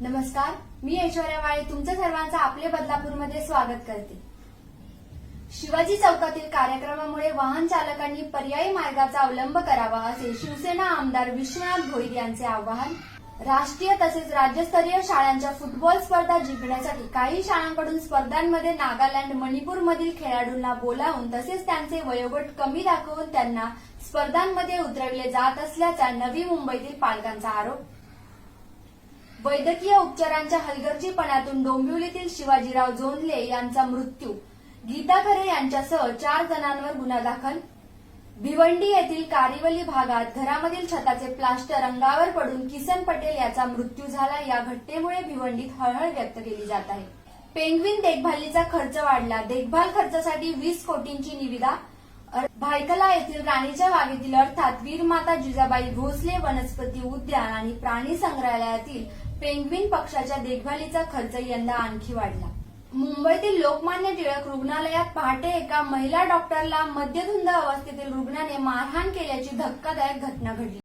नमस्कार मी ऐश्वर्या वाळे तुमचं सर्वांचं आपले बदलापूरमध्ये स्वागत करते. शिवाजी चौकातील कार्यक्रमामुळे वाहन चालकांनी पर्यायी मार्गाचा अवलंब करावा असे शिवसेना आमदार विश्वनाथ भोईर यांचे आवाहन राष्ट्रीय तसेच राज्यस्तरीय शाळांच्या फुटबॉल स्पर्धा जिंकण्यासाठी काही शाळांकडून स्पर्धांमध्ये नागालँड मणिपूरमधील खेळाडूंना बोलावून तसेच त्यांचे वयोगट कमी दाखवून त्यांना स्पर्धांमध्ये उतरवले जात असल्याचा नवी मुंबईतील पालकांचा आरोप. वैद्यकीय उपचारांच्या हलगर्जीपणातून डोंबिवलीतील शिवाजीराव जोंधले यांचा मृत्यू. गीता खरे यांच्यासह चार जणांवर गुन्हा दाखल. भिवंडी येथील कारिवली भागात घरामधील छताचे प्लास्टर अंगावर पडून किसन पटेल याचा मृत्यू झाला. या घटनेमुळे भिवंडीत हळहळ व्यक्त केली जात आहे. पेंग्विन देखभालीचा खर्च वाढला. देखभाल खर्चासाठी वीस कोटींची निविदा. अर- भायखला येथील राणीच्या बागेतील अर्थात वीरमाता जिजाबाई भोसले वनस्पती उद्यान आणि प्राणी संग्रहालयातील पेंग्विन पक्षाच्या देखभालीचा खर्च यंदा आणखी वाढला. मुंबईतील लोकमान्य टिळक रुग्णालयात पहाटे एका महिला डॉक्टरला मद्यधुंद अवस्थेतील रुग्णाने मारहाण केल्याची धक्कादायक घटना घडली.